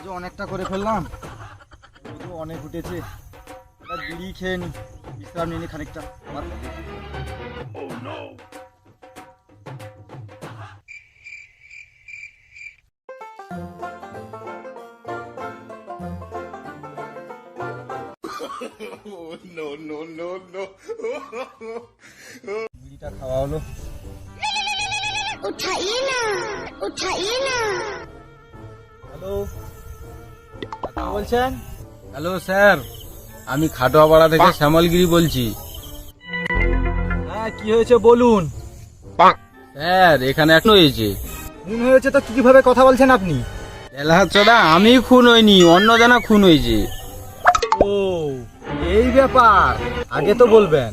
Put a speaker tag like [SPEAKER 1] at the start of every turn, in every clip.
[SPEAKER 1] আজও অনেকটা করে ফেললাম। অনেক উঠেছে বিড়ি খেয়ে নি। বিশ্রাম নিয়ে খানিকটা। বিড়িটা খাওয়া হলো।
[SPEAKER 2] উঠাই না উঠাই না।
[SPEAKER 1] হ্যালো? বলছেন? Hello sir. আমি খাটোয়াপাড়া থেকে শ্যামলগিরি বলছি। হ্যাঁ কি হয়েছে বলুন। স্যার এখানে এখন হয়েছে। খুন হয়েছে তো কীভাবে কথা বলছেন আপনি? এলাহাচড়া আমি খুন হইনি অন্য জানা খুন হয়েছে। ও এই ব্যাপার। আগে তো বলবেন।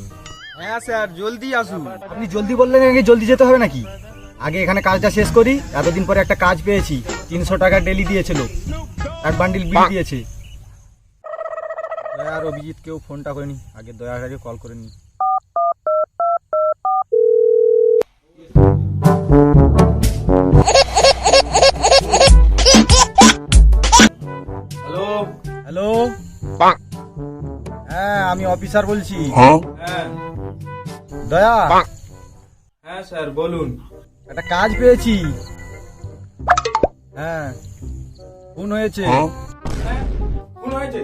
[SPEAKER 1] হ্যাঁ স্যার জলদি আসুন। আপনি জলদি বললেন আগে জলদি যেতে হবে নাকি? আগে এখানে কাজটা শেষ করি এতদিন পরে একটা কাজ পেয়েছি। তিনশো টাকা ডেলি দিয়েছিল এক বান্ডিল বিল দিয়েছে। দয়া আর অভিজিৎ কেউ ফোনটা করেনি। আগে দয়ার আগে কল করে নি হ্যালো হ্যালো হ্যাঁ আমি অফিসার বলছি।
[SPEAKER 3] হ্যাঁ?
[SPEAKER 1] দয়া?
[SPEAKER 3] হ্যাঁ স্যার বলুন।
[SPEAKER 1] একটা কাজ পেয়েছি। হ্যাঁ। ফোন হয়েছে।
[SPEAKER 3] হ্যাঁ। ফোন হয়েছে?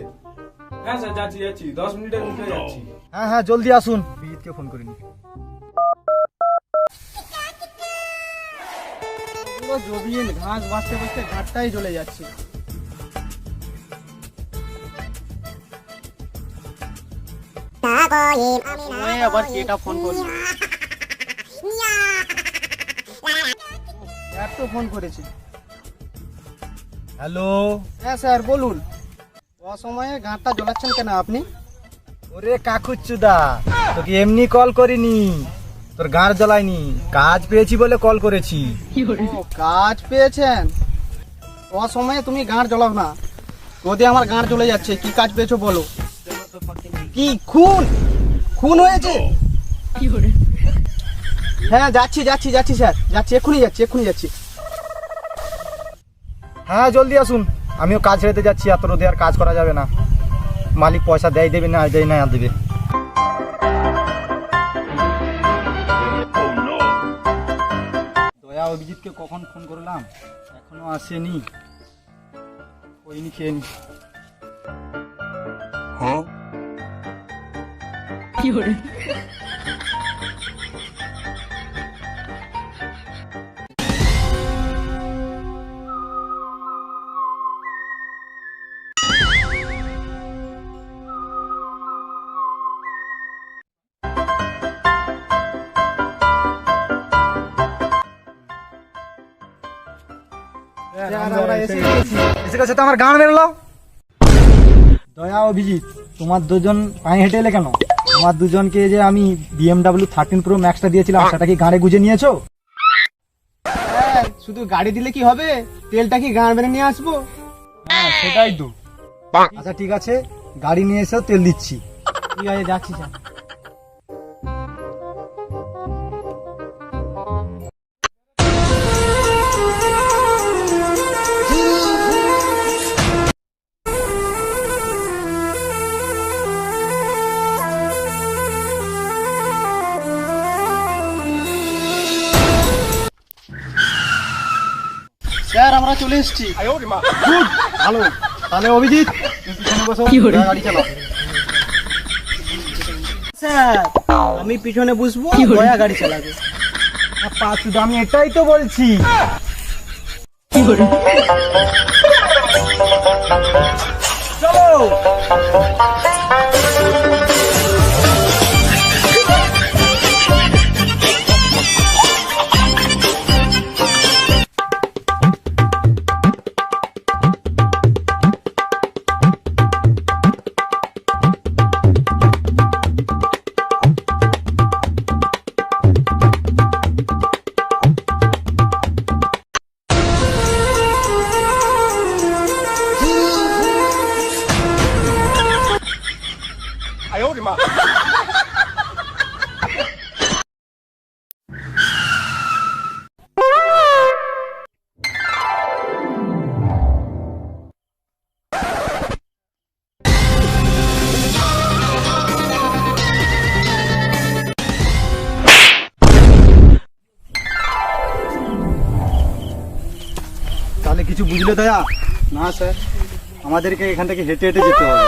[SPEAKER 3] হ্যাঁ স্যার যাচ্ছি যাচ্ছি। দশ মিনিটের মধ্যে যাচ্ছি।
[SPEAKER 1] হ্যাঁ হ্যাঁ জলদি আসুন। বিজিৎকে ফোন করিনি।
[SPEAKER 4] পুরো জমিয়ে ঘাস বাঁচতে বাঁচতে ঘাটটাই চলে যাচ্ছে। আবার কেটা ফোন করছে? স্যার তো ফোন করেছে।
[SPEAKER 1] হ্যালো।
[SPEAKER 4] হ্যাঁ স্যার বলুন। অসময়ে ঘাটটা জ্বলাচ্ছেন কেন আপনি?
[SPEAKER 1] ওরে কাকুচ্চুদা তোকে এমনি কল করিনি। তোর গাড় জ্বলাইনি। কাজ পেয়েছি বলে কল করেছি।
[SPEAKER 4] ও কাজ পেয়েছেন? অসময়ে তুমি গাঁট জ্বলাও না। রোদে আমার গাঁট জ্বলে যাচ্ছে। কি কাজ পেয়েছ বলো। কি খুন? খুন হয়েছে? হ্যাঁ যাচ্ছি যাচ্ছি যাচ্ছি স্যার। যাচ্ছি এক্ষুনি যাচ্ছি এক্ষুনি যাচ্ছি।
[SPEAKER 1] হ্যাঁ জলদি আসুন। আমিও কাজ ছেড়েতে যাচ্ছি এত রোদে আর কাজ করা যাবে না। মালিক পয়সা দেয় দেবে না দেয় না দেবে। দয়া অভিজিৎকে কখন ফোন করলাম? এখনও আসেনি। ওইনি খেয়ে নি
[SPEAKER 3] হ্যাঁ
[SPEAKER 4] এসে গেছে।
[SPEAKER 1] তো আমার গান বেরোলো। দয়া অভিজিৎ তোমার দুজন পায়ে হেঁটে এলে কেন? তোমার দুজনকে যে আমি বিএমডাব্লিউ থার্টিন প্রো ম্যাক্সটা দিয়েছিলাম সেটা কি গাড়ে গুজে নিয়েছো?
[SPEAKER 4] স্যার শুধু গাড়ি দিলে কি হবে? তেলটা কি গাঁট বেড়ে নিয়ে আসব?
[SPEAKER 1] হ্যাঁ সেটাই তো। আচ্ছা ঠিক আছে। গাড়ি নিয়ে এসেও তেল দিচ্ছি।
[SPEAKER 4] ঠিক আছে যাচ্ছি স্যার স্যার আমরা চলে এসেছি।
[SPEAKER 1] ভালো। তাহলে অভিজিৎ পিছনে বসো গাড়ি চালাও।
[SPEAKER 4] স্যার আমি পিছনে বসবো দয়া গাড়ি চালাবে।
[SPEAKER 1] পাঁচু আমি এটাই তো বলছি। চলো। তাহলে কিছু বুঝলে দয়া? না, স্যার। আমাদেরকে এখান থেকে হেঁটে হেঁটে যেতে হবে।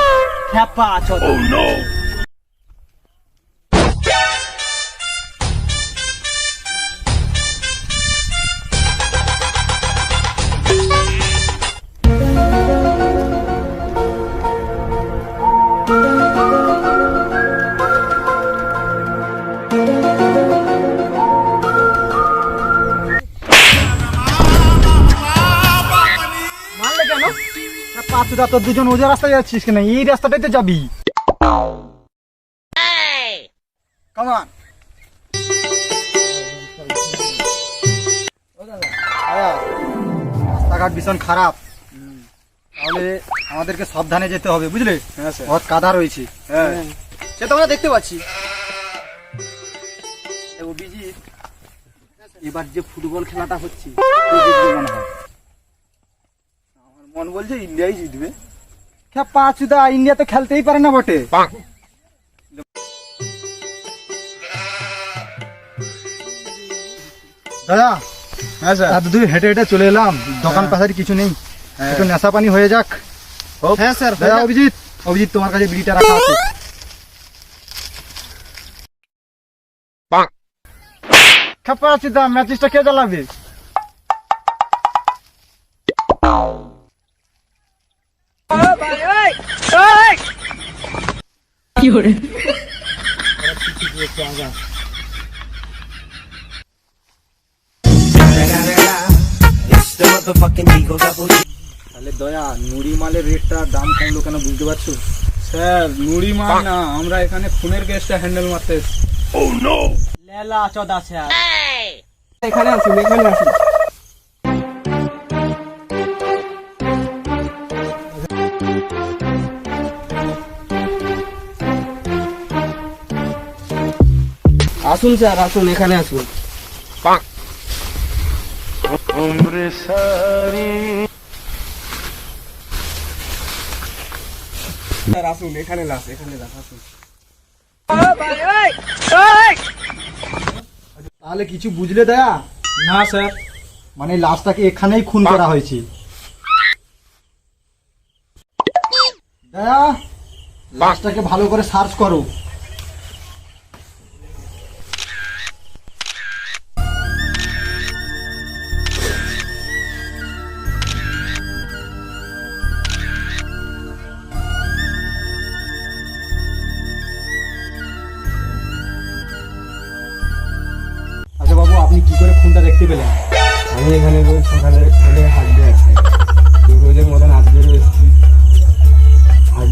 [SPEAKER 1] খ্যাপা আছো। oh, তোর দুজন ওজা রাস্তায় যাচ্ছিস কেন? এই রাস্তাটাতে যাবি। কামান রাস্তাঘাট ভীষণ খারাপ। তাহলে আমাদেরকে সাবধানে যেতে হবে বুঝলে?
[SPEAKER 3] হ্যাঁ
[SPEAKER 1] বহুত কাদা রয়েছে।
[SPEAKER 3] হ্যাঁ।
[SPEAKER 1] সে তো আমরা দেখতে পাচ্ছি। অভিজিৎ এবার যে ফুটবল খেলাটা হচ্ছে মনে
[SPEAKER 3] বলছে ইন্ডিয়াই জিতবে।
[SPEAKER 1] পাঁচুদা ইন্ডিয়া তো খেলতেই পারে না বটে। দাদা
[SPEAKER 3] হ্যাঁ স্যার।
[SPEAKER 1] এত দূর হেঁটে হেঁটে চলে এলাম। দোকান
[SPEAKER 3] হ্যাঁ।
[SPEAKER 1] পাশারি কিছু নেই।
[SPEAKER 3] হ্যাঁ।
[SPEAKER 1] একটু নেশা পানি হয়ে যাক। হ্যাঁ স্যার দাদা অভিজিৎ। অভিজিৎ তোমার কাছে বিড়িটা রাখা আছে। খাপা আছে দা ম্যাচিসটা কে জ্বালাবে? তাহলে দয়া নুড়ি মালের রেটটা দাম কমলো কেন বুঝতে পারছ?
[SPEAKER 3] স্যার নুড়ি মার না আমরা এখানে খুনের কেসটা হ্যান্ডেল মারতে এসেছি।
[SPEAKER 1] লেলা চদা স্যার।
[SPEAKER 3] এখানে আসুন এখানে আসুন। আসুন স্যার আসুন এখানে আসুন। স্যার আসুন এখানে লাস এখানে লাস আসুন।
[SPEAKER 1] তাহলে কিছু বুঝলে দয়া?
[SPEAKER 3] না স্যার।
[SPEAKER 1] মানে লাশটাকে এখানেই খুন করা হয়েছে। দয়া লাশটাকে ভালো করে সার্চ করো।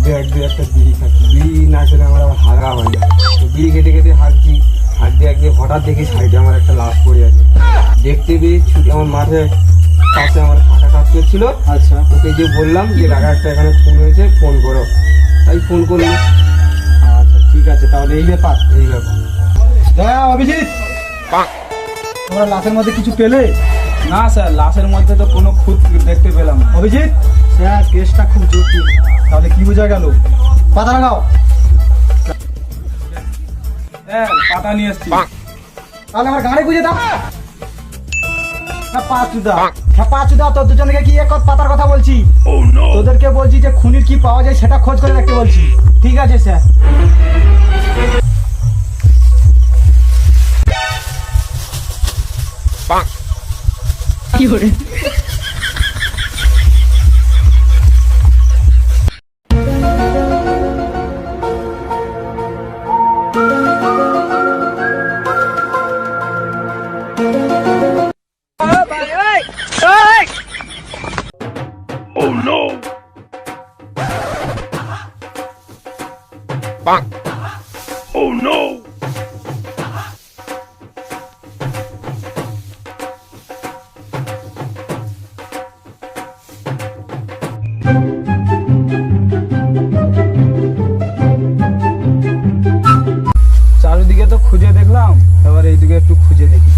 [SPEAKER 5] হাঁটতে হাঁটতে একটা বিড়ি খাচ্ছি। বিড়ি না খেলে আমার আবার হাগা হয় না তো বিড়ি খেতে হাঁটছি হাঁটতে হাঁটতে হঠাৎ দেখি সাইডে আমার একটা লাশ পড়ে আছে। দেখতে পেয়ে ছুটি আমার মাঠে পাশে আমার কাকা কাজ করছিল
[SPEAKER 1] আচ্ছা।
[SPEAKER 5] ওকে যে বললাম যে কাকা একটা এখানে ফোন হয়েছে ফোন করো। তাই ফোন করল
[SPEAKER 1] আচ্ছা ঠিক আছে তাহলে এই ব্যাপার।
[SPEAKER 5] এই ব্যাপার।
[SPEAKER 1] হ্যাঁ অভিজিৎ! তোমরা লাশের মধ্যে কিছু পেলে?
[SPEAKER 3] না স্যার লাশের মধ্যে তো কোনো খুঁত দেখতে পেলাম
[SPEAKER 1] অভিজিৎ! স্যার কেসটা খুব জটিল। তাহলে কি বোঝা গেল? পাতা লাগাও।
[SPEAKER 3] পাতা নিয়ে এসছি।
[SPEAKER 1] তাহলে আমার গাড়ি বুঝে দাও। না পাঁচুদা তোর দুজনকে কি এক পাতার কথা বলছি? তোদেরকে বলছি যে খুনির কি পাওয়া যায় সেটা খোঁজ করে রাখতে বলছি। ঠিক আছে স্যার।
[SPEAKER 3] চারিদিকে তো খুঁজে দেখলাম এবার এইদিকে একটু খুঁজে দেখি।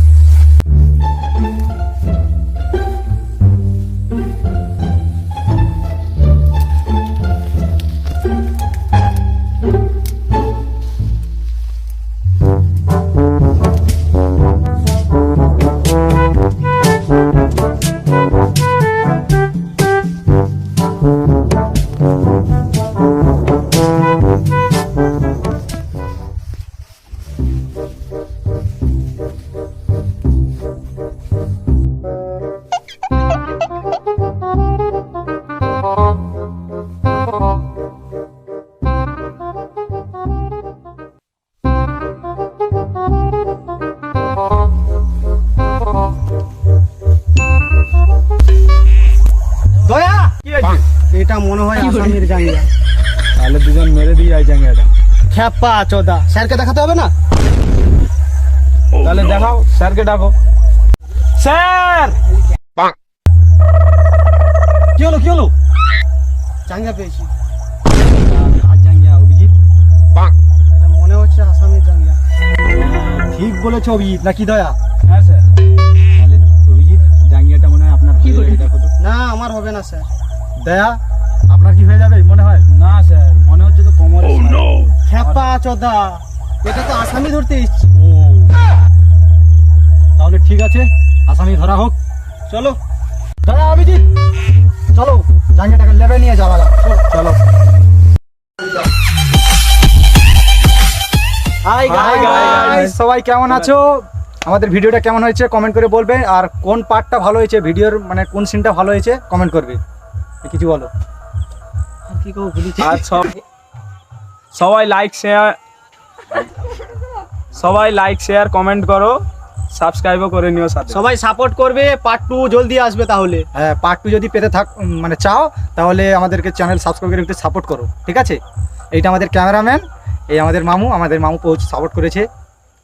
[SPEAKER 4] জাঙ্গিয়াটা মনে হয় আসামের জাঙ্গিয়া।
[SPEAKER 1] তাহলে দুজন মেরে দিই এই জায়গাটা
[SPEAKER 4] খ্যাপা চোদা। স্যারকে দেখাতে হবে না?
[SPEAKER 1] তাহলে দেখাও স্যারকে ডাকো। স্যার!
[SPEAKER 4] কি হলো কি হলো? জাঙ্গিয়া পেয়েছি।
[SPEAKER 1] আর জাঙ্গিয়া অভিজিৎ।
[SPEAKER 4] এটা মনে হচ্ছে আসামের জাঙ্গিয়া।
[SPEAKER 1] ঠিক বলেছ অভিজিৎ।
[SPEAKER 4] নাকি দয়া?
[SPEAKER 1] হ্যাঁ স্যার। তাহলে অভিজিৎ জাঙ্গিয়াটা মনে হয় আপনার কি দেখো তো।
[SPEAKER 4] না আমার হবে না স্যার।
[SPEAKER 1] দয়া আপনার কি হয়ে যাবে? মনে হয়? না স্যার। মনে হচ্ছে তো কোমরে
[SPEAKER 4] খ্যাপা চোদা। এটা তো আসামি ধরতে এসছি।
[SPEAKER 1] ও। তাহলে ঠিক আছে আসামি ধরা হোক।
[SPEAKER 4] চলো।
[SPEAKER 1] দাদা অভিজিৎ!
[SPEAKER 4] চলো জাঙ্গিয়াটাকে লেবে নিয়ে যাওয়া যাক।
[SPEAKER 1] চলো
[SPEAKER 4] হাই
[SPEAKER 1] guys.
[SPEAKER 4] সবাই কেমন আছো? আমাদের ভিডিওটা কেমন হয়েছে কমেন্ট করে বলবে। আর কোন পার্টটা ভালো হয়েছে? ভিডিওর মানে কোন সিনটা ভালো হয়েছে? কমেন্ট করবে। কিছু বলো।
[SPEAKER 3] আর সব সবাই লাইক শেয়ার সবাই লাইক শেয়ার কমেন্ট করো। সাবস্ক্রাইবও করে নিও সাথে।
[SPEAKER 4] সবাই সাপোর্ট করবে পার্ট টু জলদি আসবে তাহলে। হ্যাঁ পার্ট টু যদি পেতে থাক মানে চাও তাহলে আমাদেরকে চ্যানেল সাবস্ক্রাইব করে একটু সাপোর্ট করো। ঠিক আছে? এইটা আমাদের ক্যামেরাম্যান এই আমাদের মামু আমাদের মামু পৌঁছ সাপোর্ট করেছে।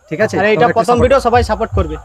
[SPEAKER 4] ঠিক আছে?
[SPEAKER 6] আর প্রথম ভিডিও সবাই সাপোর্ট করবে।